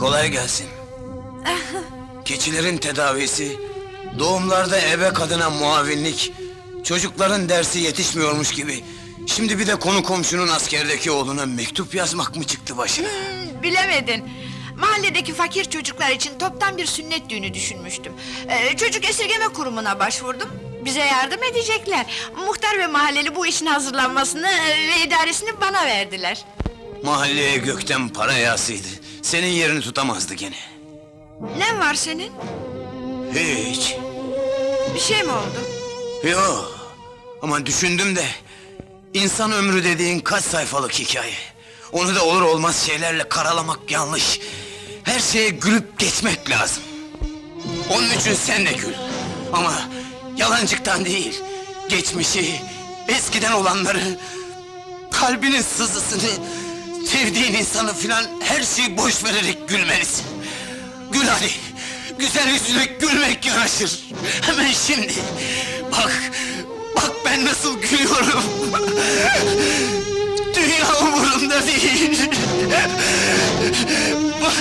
Kolay gelsin. Keçilerin tedavisi, doğumlarda ebe kadına muavinlik, çocukların dersi yetişmiyormuş gibi. Şimdi bir de konu komşunun askerdeki oğluna mektup yazmak mı çıktı başına? Bilemedin. Mahalledeki fakir çocuklar için toptan bir sünnet düğünü düşünmüştüm. Ee, çocuk esirgeme kurumuna başvurdum. Bize yardım edecekler. Muhtar ve mahalleli bu işin hazırlanmasını e, ve idaresini bana verdiler. Mahalleye gökten para yağsıydı. Senin yerini tutamazdı gene. Ne var senin? Hiç. Bir şey mi oldu? Yok. Ama düşündüm de... ...insan ömrü dediğin kaç sayfalık hikaye. Onu da olur olmaz şeylerle karalamak yanlış. Her şeye gülüp geçmek lazım. Onun için sen de gül. Ama yalancıktan değil. Geçmişi, eskiden olanları... ...kalbinin sızısını... ...sevdiğin insanı filan her şeyi boş vererek gülmelisin. Gül hadi. Güzel yüzüne gülmek yaraşır. Hemen şimdi. Bak, bak ben nasıl gülüyorum. Dünya umurumda değil. Bak,